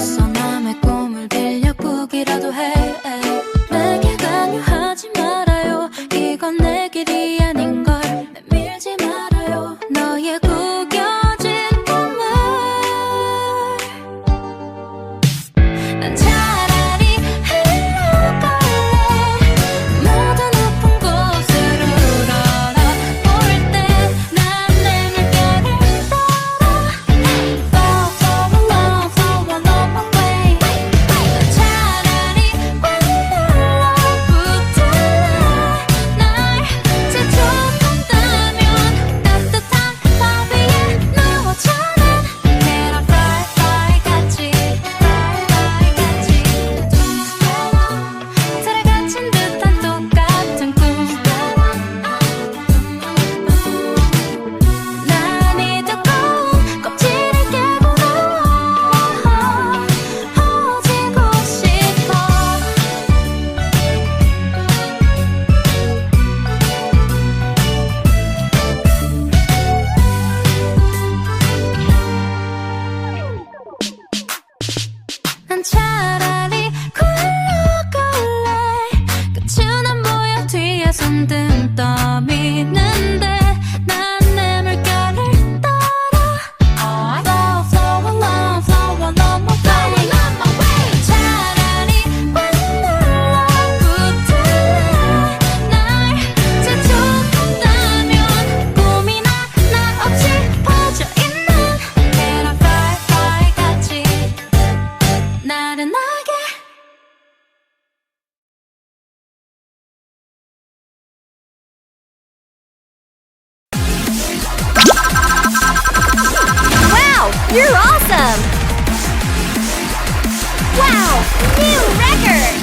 어서 남의 꿈을 빌려 꾸기라도 해. 내게 강요하지 말아요. 이건 내 길이 아닌걸. 내밀지 말아요. 너의 구 Wow, new record!